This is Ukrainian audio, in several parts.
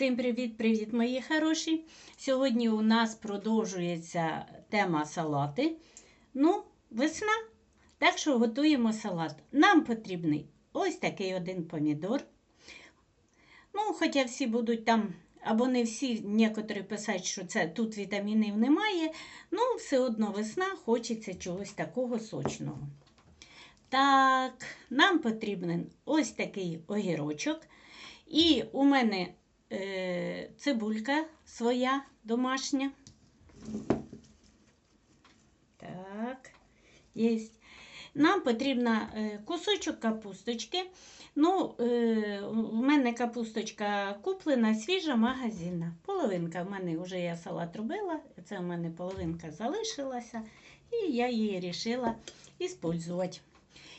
Всім привіт-привіт, мої хороші! Сьогодні у нас продовжується тема салати. Ну, весна. Так що готуємо салат. Нам потрібний ось такий один помідор. Ну, хоча всі будуть там, або не всі, некоторі писать, що це тут вітамінів немає. Ну, все одно весна, хочеться чогось такого сочного. Так, нам потрібен ось такий огірочок. І у мене цибулька своя домашня. Так, є. Нам потрібен е, кусочок капусточки. Ну, е, у мене капусточка куплена, свіжа, магазинна. Половинка в мене вже я салат робила, це в мене половинка залишилася, і я її вирішила використовувати.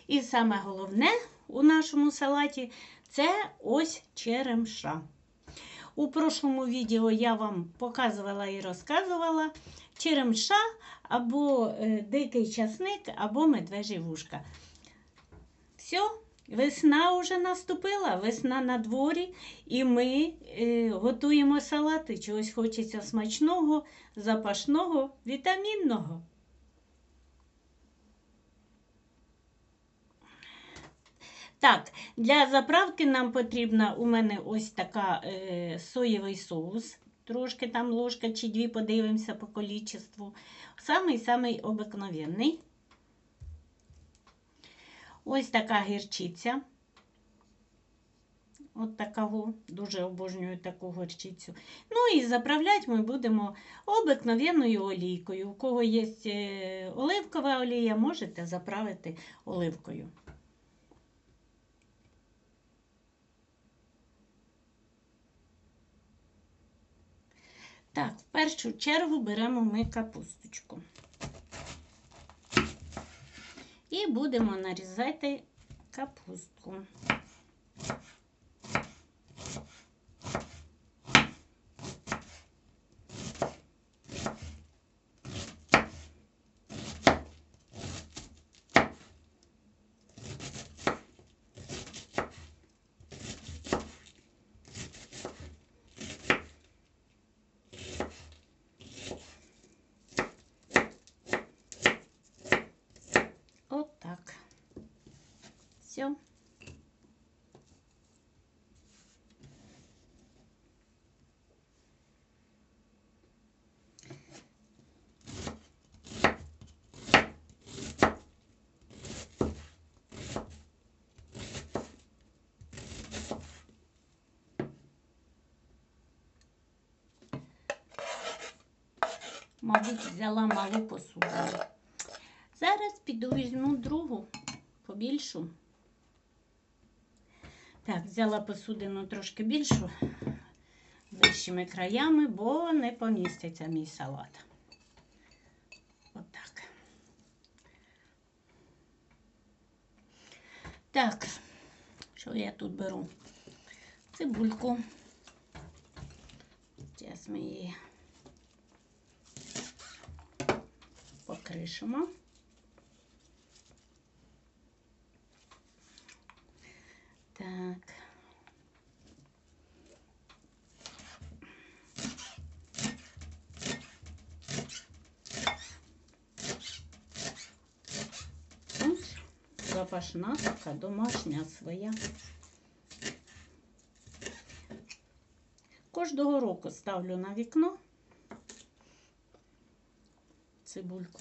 І саме головне у нашому салаті це ось черемша. У прошлому відео я вам показувала і розказувала черемша або е, дикий часник, або медвежі вушка. Все, весна вже наступила, весна на дворі, і ми е, готуємо салати. Чогось хочеться смачного, запашного, вітамінного. Так, для заправки нам потрібна у мене ось така е, соєвий соус. Трошки там ложка чи дві, подивимося по количеству. Самий-самий обикновенний. Ось така гірчиця. От такого, дуже обожнюю таку горчицю. Ну і заправляти ми будемо обикновенною олійкою. У кого є е, оливкова олія, можете заправити оливкою. Так, в першу чергу беремо ми капусточку. І будемо нарізати капустку. От так. Все. Мабуть, взяла малу посуду. Зараз піду візьму другу, побільшу. Так, взяла посудину трошки більшу, вищими краями, бо не поміститься мій салат. Отак. Так, що я тут беру? Цибульку. Зараз ми її покришимо. Так. Ось така домашня своя. Кожного року ставлю на вікно цибульку.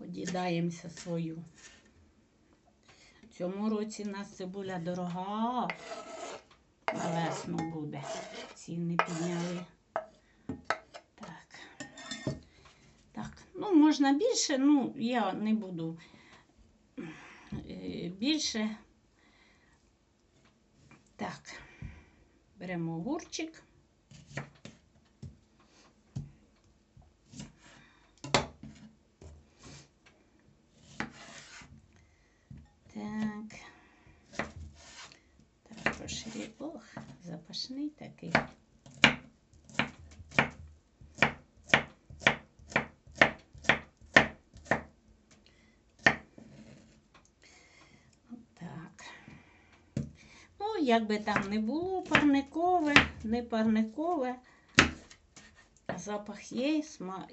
Одідаємося свою. Цьому році у нас цибуля дорога. На весну буде. Ціни підняли. Так. Так, ну можна більше, ну я не буду е, більше. Так, беремо огурчик. Так. Так, розширі. Ох, запашний такий. Отак. Ну як би там не було, парникове, не парникове. Запах є,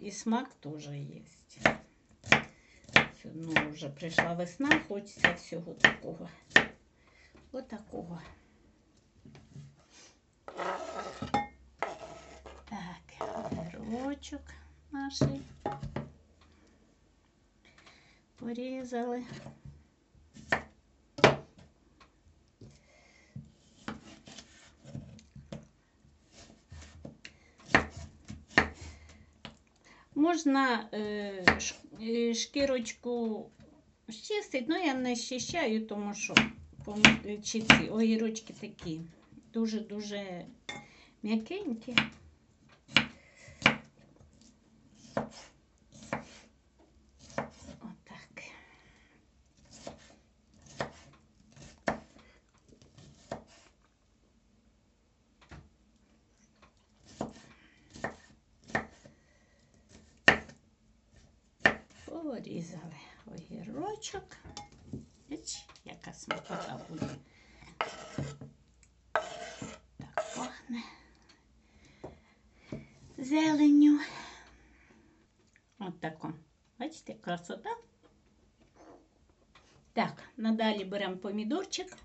і смак, теж є. Ну, вже прийшла весна, хочеться всього такого. Отакого. Так, огірочок наш порізали. Можна е, е, шкірочку щистити, ну я не щищаю, тому що пом- чи ці огірочки такі дуже-дуже м'якенькі. Отак. Порізали огірочок. Яка смакота буде. Так пахне зеленню. От тако. Бачите, красота. Так, надалі беремо помідорчик.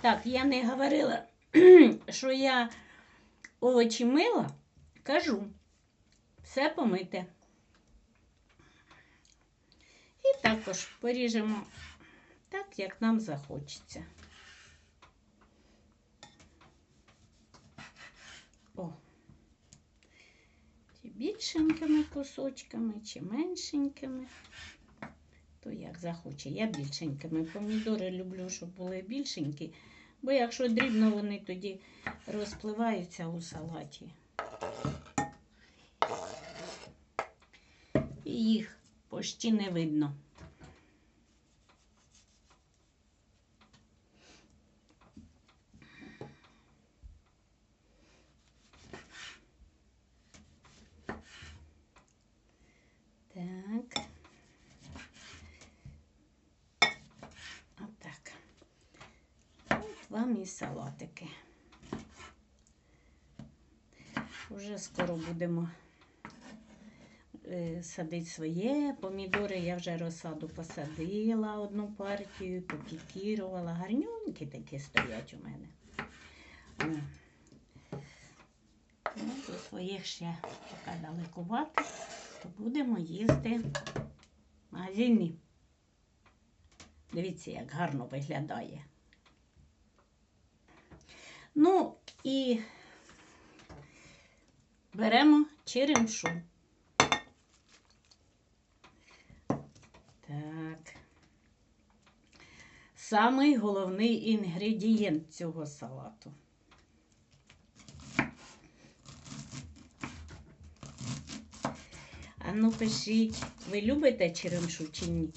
Так, я не говорила, що я овочі мила, кажу, все помите. І також поріжемо так, як нам захочеться. О. Чи більшенькими кусочками, чи меншенькими. То як захоче. Я більшенькими. Помідори люблю, щоб були більшенькі, бо якщо дрібно, вони тоді розпливаються у салаті. І їх почти не видно. Так. Отак. От і салатики. Уже скоро будемо е, садити своє. Помідори я вже розсаду посадила одну партію, попікірувала. Гарнюнькі такі стоять у мене. О. Ну, до своїх ще поки далекувати, то будемо їсти магазинні. Дивіться, як гарно виглядає. Ну і беремо черемшу. Так. Самий головний інгредієнт цього салату. А ну пишіть, ви любите черемшу чи ні?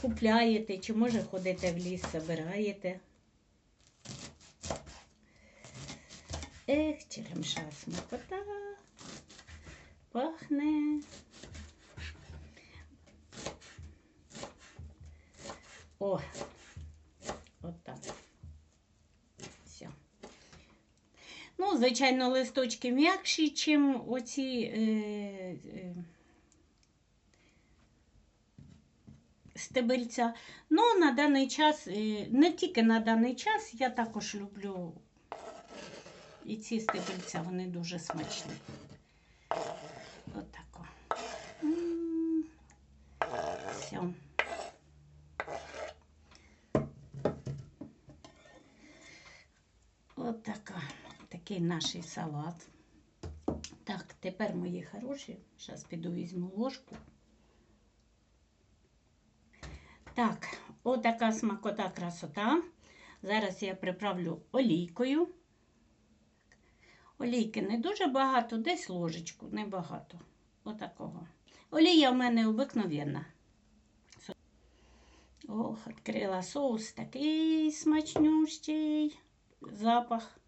Купляєте, чи може ходите в ліс, забираєте? Ех, черемша смакота. Пахне. О, отак. Все. Ну, звичайно, листочки м'якші, ніж оці. Е, е, стебельця. Ну, на даний час, е, не тільки на даний час, я також люблю і ці стебельця, вони дуже смачні. Отако. М, Все. Отака. Такий наш салат. Так, тепер мої хороші. Зараз піду візьму ложку. Так, отака смакота красота. Зараз я приправлю олійкою. Олійки не дуже багато, десь ложечку, небагато. Отакого. Олія в мене обикновенна. Ох, відкрила соус такий смачнющий. Запах.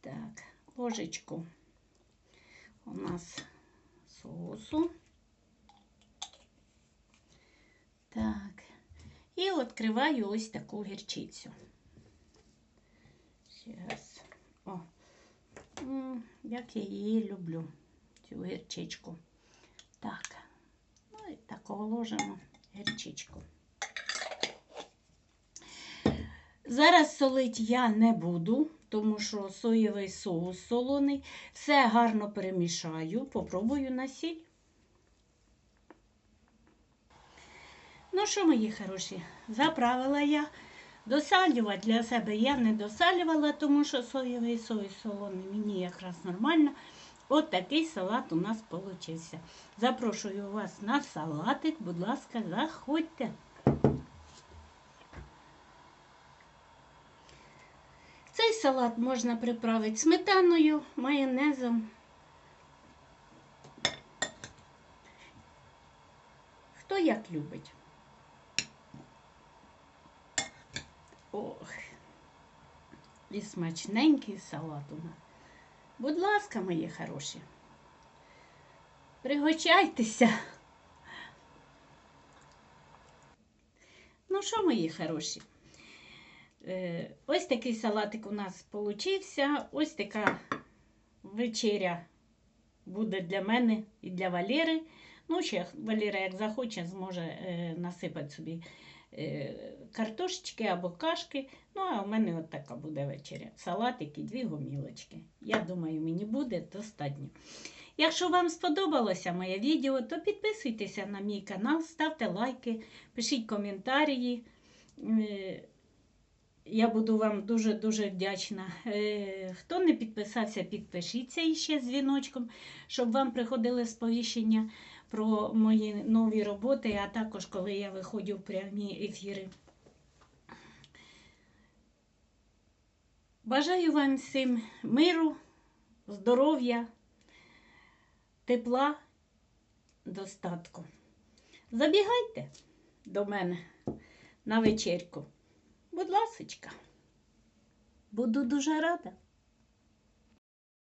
Так, ложечку у нас соусу. Так. І відкриваю ось таку гірчицю. Зараз. Як я її люблю, цю гірчичку. Так. Ну і такого ложимо гірчичку. Зараз солити я не буду, тому що соєвий соус солоний. Все гарно перемішаю, попробую на сіль. Ну що, мої хороші, заправила я. Досалювати для себе я не досалювала, тому що соєвий соус солоний мені якраз нормально. От такий салат у нас вийшов. Запрошую вас на салатик, будь ласка, заходьте. Цей салат можна приправити сметаною, майонезом. Хто як любить. Ох, і смачненький салат у нас. Будь ласка, мої хороші, пригощайтеся. Ну що, мої хороші? Е, Ось такий салатик у нас получився. Ось така вечеря буде для мене і для Валери. Ну, ще Валера, як захоче, зможе е, насипати собі картошечки або кашки. Ну, а у мене от така буде вечеря. Салатик і дві гомілочки. Я думаю, мені буде достатньо. Якщо вам сподобалося моє відео, то підписуйтеся на мій канал, ставте лайки, пишіть коментарі. Е, Я буду вам дуже-дуже вдячна. Е, Хто не підписався, підпишіться іще з дзвіночком, щоб вам приходили сповіщення про мої нові роботи, а також коли я виходжу в прямі ефіри. Бажаю вам всім миру, здоров'я, тепла, достатку. Забігайте до мене на вечірку. Будь ласочка, буду дуже рада.